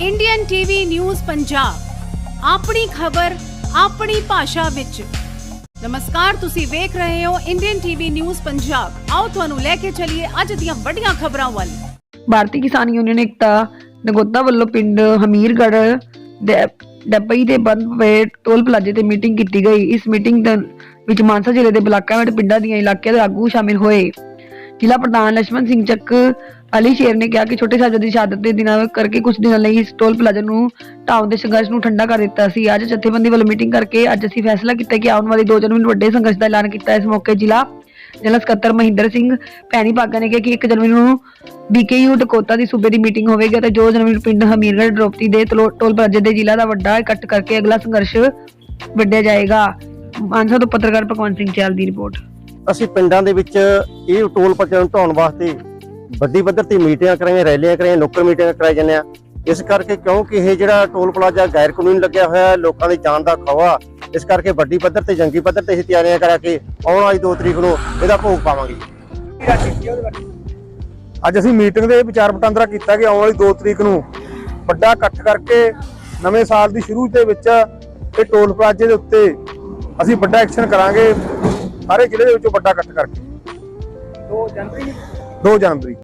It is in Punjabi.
ਇੰਡੀਅਨ ਟੀਵੀ ਨਿਊਜ਼ ਪੰਜਾਬ ਆਪਣੀ ਖਬਰ, ਆਪਣੀ ਭਾਸ਼ਾ ਵਿੱਚ। ਨਮਸਕਾਰ, ਤੁਸੀਂ ਵੇਖ ਰਹੇ ਹੋ ਇੰਡੀਅਨ ਟੀਵੀ ਨਿਊਜ਼ ਪੰਜਾਬ ਆਓ ਤੁਹਾਨੂੰ ਲੈ ਕੇ ਚੱਲੀਏ ਅੱਜ ਦੀਆਂ ਵੱਡੀਆਂ ਖਬਰਾਂ ਵੱਲ। ਭਾਰਤੀ ਕਿਸਾਨ ਯੂਨੀਅਨ ਏਕਤਾ, ਨਗੋਤਾ ਵੱਲੋਂ ਪਿੰਡ ਹਮੀਰਗੜ੍ਹ ਦੇ ਡੱਬਈ ਦੇ ਬੰਦ ਪਏ ਟੋਲ ਪਲਾਜ਼ੇ ਤੇ ਮੀਟਿੰਗ ਕੀਤੀ ਗਈ। ਇਸ ਮੀਟਿੰਗ ਵਿੱਚ ਮਾਨਸਾ ਜ਼ਿਲ੍ਹੇ ਦੇ ਬਲਾਕਾਂ ਵਿੱਚ ਪਿੰਡਾਂ ਦੀਆਂ ਇਲਾਕਿਆਂ ਦੇ ਆਗੂ ਸ਼ਾਮਿਲ ਹੋਏ। ਜ਼ਿਲ੍ਹਾ ਪ੍ਰਧਾਨ ਲਛਮਣ ਸਿੰਘ ਚੱਕ ਅਲੀ ਸ਼ੇਰ ਨੇ ਕਿਹਾ ਕਿ ਛੋਟੇ ਸਾਹਿਬਜ਼ਾਦੇ ਦੀ ਸ਼ਹਾਦਤ ਦੇ ਦਿਨਾਂ ਕਰਕੇ ਕੁਝ ਦਿਨਾਂ ਲਈ ਇਸ ਪਲਾਜ਼ਾ ਨੂੰ ਢਾਉਣ ਦੇ ਸੰਘਰਸ਼ ਨੂੰ ਠੰਡਾ ਕਰ ਦਿੱਤਾ ਸੀ। ਅੱਜ ਜਥੇਬੰਦੀ ਵੱਲੋਂ ਮੀਟਿੰਗ ਕਰਕੇ ਅੱਜ ਅਸੀਂ ਫੈਸਲਾ ਕੀਤਾ ਕਿ ਆਉਣ ਵਾਲੀ 2 ਜਨਵਰੀ ਨੂੰ ਵੱਡੇ ਸੰਘਰਸ਼ ਦਾ ਐਲਾਨ ਕੀਤਾ ਇਸ ਮੌਕੇ ਜ਼ਿਲ੍ਹਾ ਜਨਰਲ ਸਕੱਤਰ ਮਹਿੰਦਰ ਸਿੰਘ ਪੈਣੀ ਭਾਗਾ ਨੇ ਕਿਹਾ ਕਿ 1 ਜਨਵਰੀ ਨੂੰ ਬੀਕੇਯੂ ਡਕੋਤਾ ਦੀ ਸੂਬੇ ਦੀ ਮੀਟਿੰਗ ਹੋਵੇਗੀ ਤੇ 2 ਜਨਵਰੀ ਨੂੰ ਪਿੰਡ ਹਮੀਰਗੜ੍ਹ ਡ੍ਰੋਪਤੀ ਦੇ ਟੋਲ ਪਲਾਜ਼ੇ ਦੇ ਜ਼ਿਲ੍ਹਾ ਦਾ ਵੱਡਾ ਇਕੱਠ ਕਰਕੇ ਅਗਲਾ ਸੰਘਰਸ਼ ਵੱਢਿਆ ਜਾਏਗਾ। ਮਾਨਸਾ ਤੋਂ ਪੱਤਰਕਾਰ ਭਗਵੰਤ ਸਿੰਘ ਚੈਲ ਦੀ ਰਿਪੋਰਟ। ਅਸੀਂ ਪਿੰਡਾਂ ਦੇ ਵਿੱਚ ਇਹ ਟੋਲ ਪਲਾਜ਼ਾ ਨੂੰ ਢਾਉਣ ਵਾਸਤੇ ਵੱਡੀ ਪੱਧਰ ਤੇ ਮੀਟਿੰਗਾਂ ਕਰਾਈਆਂ, ਰੈਲੀਆਂ ਕਰਾਈਆਂ, ਨੁੱਕਰ ਮੀਟਿੰਗਾਂ ਕਰਾਈ ਜਾਂਦੇ ਆ ਇਸ ਕਰਕੇ ਕਿਉਂਕਿ ਇਹ ਜਿਹੜਾ ਟੋਲ ਪਲਾਜ਼ਾ ਗੈਰ ਕਾਨੂੰਨੀ ਲੱਗਿਆ ਹੋਇਆ ਹੈ, ਲੋਕਾਂ ਦੀ ਜਾਨ ਦਾ ਖਵਾ ਇਸ ਕਰਕੇ ਵੱਡੀ ਪੱਧਰ ਤੇ, ਜੰਗੀ ਪੱਧਰ ਤੇ ਅਸੀਂ ਤਿਆਰੀਆਂ ਕਰਾ ਕੇ ਆਉਣ ਵਾਲੀ 2 ਤਰੀਕ ਨੂੰ ਇਹਦਾ ਭੋਗ ਪਾਵਾਂਗੇ। ਅੱਜ ਅਸੀਂ ਮੀਟਿੰਗ ਦੇ ਵਿਚਾਰ ਵਟਾਂਦਰਾ ਕੀਤਾ ਕਿ ਆਉਣ ਵਾਲੀ 2 ਤਰੀਕ ਨੂੰ ਵੱਡਾ ਇਕੱਠ ਕਰਕੇ ਨਵੇਂ ਸਾਲ ਦੀ ਸ਼ੁਰੂ ਦੇ ਵਿੱਚ ਇਹ ਟੋਲ ਪਲਾਜ਼ੇ ਦੇ ਉੱਤੇ ਅਸੀਂ ਵੱਡਾ ਐਕਸ਼ਨ ਕਰਾਂਗੇ। ਸਾਰੇ ਜ਼ਿਲ੍ਹੇ ਦੇ ਵਿੱਚੋਂ ਵੱਡਾ ਇਕੱਠ ਕਰਕੇ। 2 ਜਨਵਰੀ 2 ਜਨਵਰੀ।